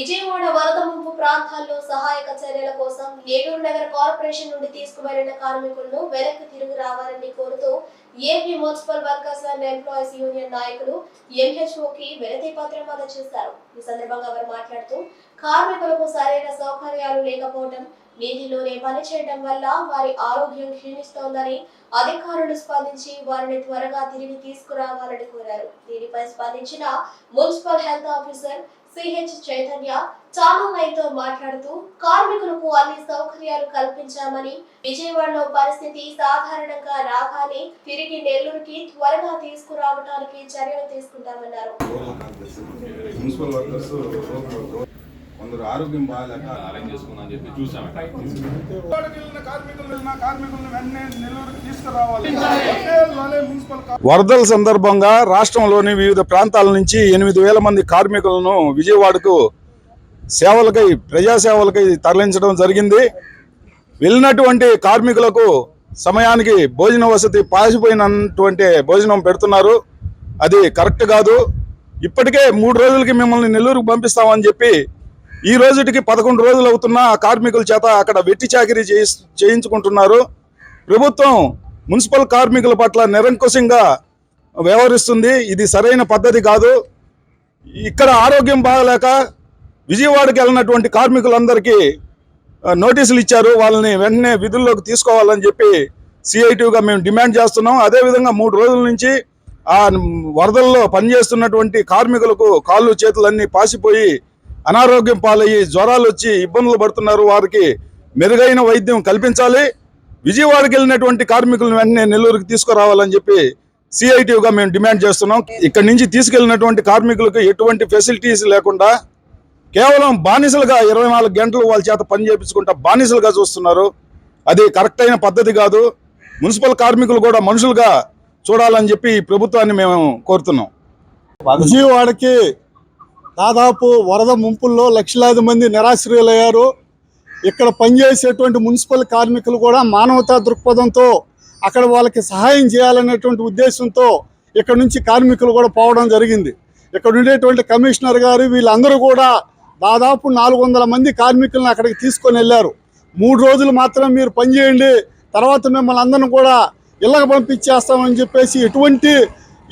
విజయవాడ వరద ముంపు ప్రాంతాల్లో సహాయక చర్యల కోసం ఏలూరు నగర కార్పొరేషన్ నుండి తీసుకువెళ్ళిన కార్మికులను వెనక్కి తిరిగి రావాలని కోరుతూ AP municipal workers and employees union నాయకులు ఎంహెచ్ఓకి వినతి పత్రం అందజేశారు. ఈ సందర్భంగా వారు మాట్లాడుతూ కార్మికులకు సరైన సౌకర్యాలు లేకపోవడం వీధిలోనే పనిచేయడం వల్ల వారి ఆరోగ్యం క్షీణిస్తోందని అధికారులు స్పందించి వారిని త్వరగా తిరిగి తీసుకురావాలని కోరారు. దీనిపై స్పందించిన municipal health officer CH Chaitanya channel మాట్లాడుతూ కార్మికులకు అన్ని సౌకర్యాలు కల్పించామని విజయవాడలో పరిస్థితి సాధారణంగా రాగానే తిరిగి నెల్లూరుకి త్వరగా తీసుకురావడానికి చర్యలు తీసుకుంటామన్నారు. కొందరు ఆరోగ్యం బాగాలేక అరేంజ్ చేసుకుందాం అని చెప్పి కా- వరదల సందర్భంగా రాష్ట్రంలోని వివిధ ప్రాంతాల నుంచి ఎనిమిది వేల మంది కార్మికులను విజయవాడకు సేవలకై ప్రజాసేవలకై తరలించడం జరిగింది. వెళ్ళినటువంటి కార్మికులకు సమయానికి భోజన వసతి పాసిపోయినటువంటి భోజనం పెడుతున్నారు. అది కరెక్ట్ కాదు. ఇప్పటికే మూడు రోజులకి మిమ్మల్ని నెల్లూరుకు పంపిస్తామని చెప్పి ఈ రోజుటికి పదకొండు రోజులు అవుతున్నా ఆ కార్మికుల చేత అక్కడ వెట్టి చాకిరీ చేయించుకుంటున్నారు. ప్రభుత్వం మున్సిపల్ కార్మికుల పట్ల నిరంకుశంగా వ్యవహరిస్తుంది. ఇది సరైన పద్ధతి కాదు. ఇక్కడ ఆరోగ్యం బాగలేక విజయవాడకి వెళ్ళినటువంటి కార్మికులందరికీ నోటీసులు ఇచ్చారు. వాళ్ళని వెంటనే విధుల్లోకి తీసుకోవాలని చెప్పి సిఐటిగా మేము డిమాండ్ చేస్తున్నాం. అదేవిధంగా మూడు రోజుల నుంచి ఆ వరదల్లో పనిచేస్తున్నటువంటి కార్మికులకు కాళ్ళు చేతులన్నీ పాసిపోయి అనారోగ్యం పాలయ్యి జ్వరాలు వచ్చి ఇబ్బందులు పడుతున్నారు వారికి మెరుగైన వైద్యం కల్పించాలి. విజయవాడకి వెళ్ళినటువంటి కార్మికులను వెంటనే నెల్లూరుకి తీసుకురావాలని చెప్పి సిఐటిగా మేము డిమాండ్ చేస్తున్నాం. ఇక్కడ నుంచి తీసుకెళ్ళినటువంటి కార్మికులకు ఎటువంటి ఫెసిలిటీస్ లేకుండా కేవలం బానిసలుగా ఇరవై నాలుగు గంటలు వాళ్ళ చేత పని చేయించుకుంటా బానిసలుగా చూస్తున్నారు. అది కరెక్ట్ అయిన పద్ధతి కాదు. మున్సిపల్ కార్మికులు కూడా మనుషులుగా చూడాలని చెప్పి ఈ ప్రభుత్వాన్ని మేము కోరుతున్నాం. విజయవాడకి దాదాపు వరద ముంపుల్లో లక్షలాది మంది నిరాశ్రయులయ్యారు. ఇక్కడ పనిచేసేటువంటి మున్సిపల్ కార్మికులు కూడా మానవతా దృక్పథంతో అక్కడ వాళ్ళకి సహాయం చేయాలనేటువంటి ఉద్దేశంతో ఇక్కడ నుంచి కార్మికులు కూడా పోవడం జరిగింది. ఇక్కడ ఉండేటువంటి కమిషనర్ గారు వీళ్ళందరూ కూడా దాదాపు నాలుగు వందల మంది కార్మికులను అక్కడికి తీసుకొని వెళ్ళారు. మూడు రోజులు మాత్రం మీరు పనిచేయండి తర్వాత మిమ్మల్ని అందరిని కూడా ఇళ్ళకి పంపించేస్తామని చెప్పేసి ఎటువంటి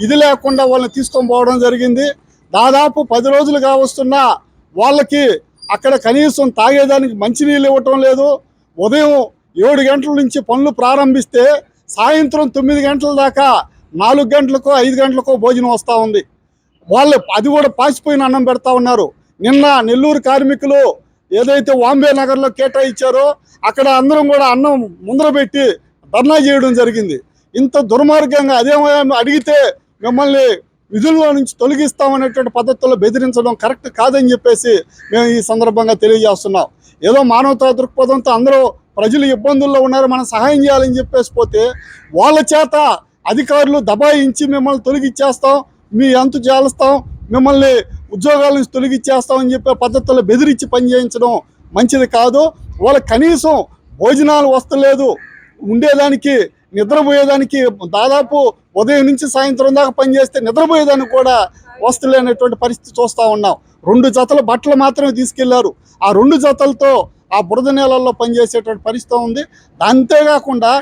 ఇది లేకుండా వాళ్ళని తీసుకొని పోవడం జరిగింది. దాదాపు పది రోజులుగా వస్తున్న వాళ్ళకి అక్కడ కనీసం తాగేదానికి మంచినీళ్ళు ఇవ్వటం లేదు. ఉదయం ఏడు గంటల నుంచి పనులు ప్రారంభిస్తే సాయంత్రం తొమ్మిది గంటల దాకా నాలుగు గంటలకో ఐదు గంటలకో భోజనం వస్తూ ఉంది. వాళ్ళు అది కూడా పాసిపోయిన అన్నం పెడతా ఉన్నారు. నిన్న నెల్లూరు కార్మికులు ఏదైతే వాంబే నగర్లో కేటాయించారో అక్కడ అందరం కూడా అన్నం ముందర పెట్టి ధర్నా చేయడం జరిగింది. ఇంత దుర్మార్గంగా అదేమో అడిగితే మిమ్మల్ని విధుల్లో నుంచి తొలగిస్తామనేటువంటి పద్ధతుల్లో బెదిరించడం కరెక్ట్ కాదని చెప్పేసి మేము ఈ సందర్భంగా తెలియజేస్తున్నాం. ఏదో మానవతా దృక్పథంతో అందరూ ప్రజలు ఇబ్బందుల్లో ఉన్నారు మనం సహాయం చేయాలని చెప్పేసి పోతే వాళ్ళ చేత అధికారులు దబాయించి మిమ్మల్ని తొలగిచ్చేస్తాం మీ అంతు చేస్తాం మిమ్మల్ని ఉద్యోగాల నుంచి తొలగిచ్చేస్తామని చెప్పే పద్ధతుల్లో బెదిరించి పనిచేయించడం మంచిది కాదు. వాళ్ళకి కనీసం భోజనాలు వస్తలేదు ఉండేదానికి నిద్రపోయేదానికి దాదాపు ఉదయం నుంచి సాయంత్రం దాకా పనిచేస్తే నిద్రపోయేదానికి కూడా వస్తులేనటువంటి పరిస్థితి చూస్తూ ఉన్నాం. రెండు జతల బట్టలు మాత్రమే తీసుకెళ్ళారు. ఆ రెండు జతలతో ఆ బురద నేలల్లో పనిచేసేటువంటి పరిస్థితి ఉంది. అంతేకాకుండా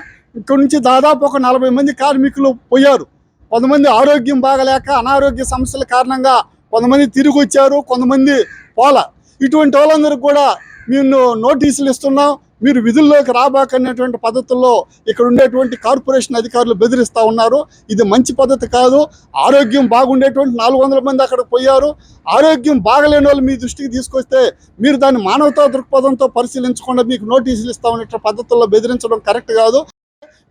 ఇక్కడ నుంచి దాదాపు ఒక నలభై మంది కార్మికులు పోయారు. కొంతమంది ఆరోగ్యం బాగలేక అనారోగ్య సమస్యల కారణంగా కొంతమంది తిరిగి వచ్చారు కొంతమంది పోల. ఇటువంటి వాళ్ళందరికీ కూడా మేము నోటీసులు ఇస్తున్నాం. మీరు విధుల్లోకి రాబాకనేటువంటి పద్ధతుల్లో ఇక్కడ ఉండేటువంటి కార్పొరేషన్ అధికారులు బెదిరిస్తూ ఉన్నారు. ఇది మంచి పద్ధతి కాదు. ఆరోగ్యం బాగుండేటువంటి నాలుగు వందల మంది అక్కడికి పోయారు. ఆరోగ్యం బాగలేని వాళ్ళు మీ దృష్టికి తీసుకొస్తే మీరు దాన్ని మానవతా దృక్పథంతో పరిశీలించకుండా మీకు నోటీసులు ఇస్తా ఇస్తామనే పద్ధతుల్లో బెదిరించడం కరెక్ట్ కాదు.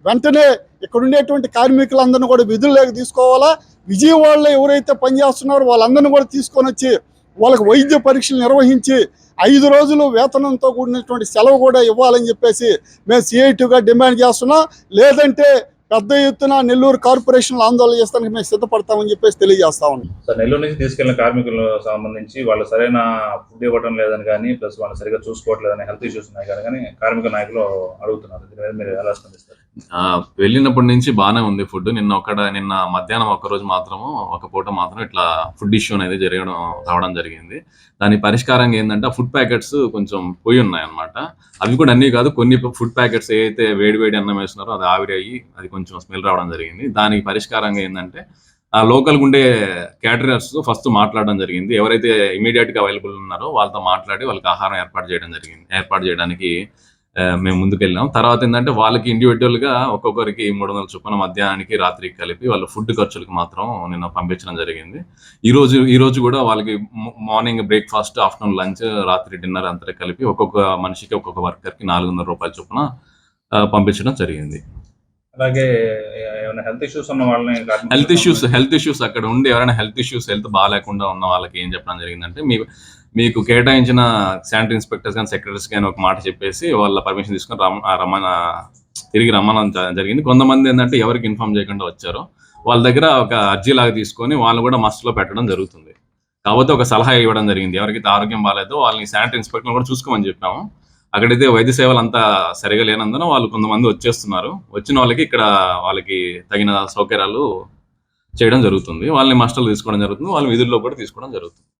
వెంటనే ఇక్కడ ఉండేటువంటి కార్మికులందరినీ కూడా విధుల్లోకి తీసుకోవాలా? విజయవాడలో ఎవరైతే పనిచేస్తున్నారో వాళ్ళందరినీ కూడా తీసుకొని వచ్చి వాళ్ళకి వైద్య పరీక్షలు నిర్వహించి ఐదు రోజులు వేతనంతో కూడినటువంటి సెలవు కూడా ఇవ్వాలని చెప్పేసి మేము సిఐటిగా డిమాండ్ చేస్తున్నాం. లేదంటే పెద్ద ఎత్తున నెల్లూరు కార్పొరేషన్ ఆందోళన చేస్తానికి మేము సిద్ధపడతామని చెప్పేసి తెలియజేస్తా ఉన్నాం. సార్ నెల్లూరు నుంచి తీసుకెళ్ళిన కార్మికులకు సంబంధించి వాళ్ళు సరైన ఫుడ్ ఇవ్వడం లేదని కానీ ప్లస్ వాళ్ళు సరిగా చూసుకోవట్లేదని హెల్త్ ఇష్యూస్ ఉన్నాయి కానీ కానీ కార్మిక నాయకులు అడుగుతున్నారు. దీని మీద మీరు ఎలా స్పందిస్తారు? వెళ్ళినప్పటి నుంచి బాగానే ఉంది ఫుడ్. నిన్న ఒకట నిన్న మధ్యాహ్నం ఒక రోజు మాత్రము ఒక పూట మాత్రం ఇట్లా ఫుడ్ ఇష్యూ అనేది జరగడం రావడం జరిగింది. దాని పరిష్కారంగా ఏంటంటే ఫుడ్ ప్యాకెట్స్ కొంచెం పోయి ఉన్నాయి అనమాట అవి కూడా అన్నీ కాదు కొన్ని ఫుడ్ ప్యాకెట్స్ ఏదైతే వేడి వేడి అన్నం వేస్తున్నారో అది ఆవిరి అయ్యి అది కొంచెం స్మెల్ రావడం జరిగింది. దానికి పరిష్కారంగా ఏంటంటే ఆ లోకల్ ఉండే క్యాటరర్స్ ఫస్ట్ మాట్లాడడం జరిగింది. ఎవరైతే ఇమీడియట్గా అవైలబుల్ ఉన్నారో వాళ్ళతో మాట్లాడి వాళ్ళకి ఆహారం ఏర్పాటు చేయడం జరిగింది. ఏర్పాటు చేయడానికి మేము ముందుకెళ్ళాం తర్వాత ఏంటంటే వాళ్ళకి ఇండివిజువల్గా ఒక్కొక్కరికి మూడు వందల చొప్పున మధ్యాహ్నానికి రాత్రికి కలిపి వాళ్ళ ఫుడ్ ఖర్చులకు మాత్రం నిన్న పంపించడం జరిగింది. ఈ రోజు ఈ రోజు కూడా వాళ్ళకి మార్నింగ్ బ్రేక్ఫాస్ట్ ఆఫ్టర్నూన్ లంచ్ రాత్రి డిన్నర్ అంతా కలిపి ఒక్కొక్క మనిషికి ఒక్కొక్క వర్కర్కి నాలుగు వందల రూపాయల చొప్పున పంపించడం జరిగింది. అలాగే ఏమైనా హెల్త్ ఇష్యూస్ ఉన్న వాళ్ళని హెల్త్ ఇష్యూస్ హెల్త్ ఇష్యూస్ అక్కడ ఉండి ఎవరైనా హెల్త్ ఇష్యూస్ హెల్త్ బాగాలేకుండా ఉన్న వాళ్ళకి ఏం చెప్పడం జరిగిందంటే మీ మీకు కేటాయించిన శానిటరీ ఇన్స్పెక్టర్స్ కానీ సెక్రటరీస్ కానీ ఒక మాట చెప్పేసి వాళ్ళ పర్మిషన్ తీసుకొని రమ్ రమణ తిరిగి రమ్మనం జరిగింది. కొంతమంది ఏంటంటే ఎవరికి ఇన్ఫార్మ్ చేయకుండా వచ్చారో వాళ్ళ దగ్గర ఒక అర్జీ లాగా తీసుకొని వాళ్ళు కూడా మస్ట్లో పెట్టడం జరుగుతుంది. కాకపోతే ఒక సలహా ఇవ్వడం జరిగింది. ఎవరికైతే ఆరోగ్యం బాగాలేదో వాళ్ళని శానిటరీ ఇన్స్పెక్టర్ కూడా చూసుకోమని చెప్పాము. అక్కడైతే వైద్య సేవలు అంతా సరిగా లేనందున వాళ్ళు కొంతమంది వచ్చేస్తున్నారు. వచ్చిన వాళ్ళకి ఇక్కడ వాళ్ళకి తగిన సౌకర్యాలు చేయడం జరుగుతుంది. వాళ్ళని మాస్టర్లు తీసుకోవడం జరుగుతుంది. వాళ్ళని విధుల్లో కూడా తీసుకోవడం జరుగుతుంది.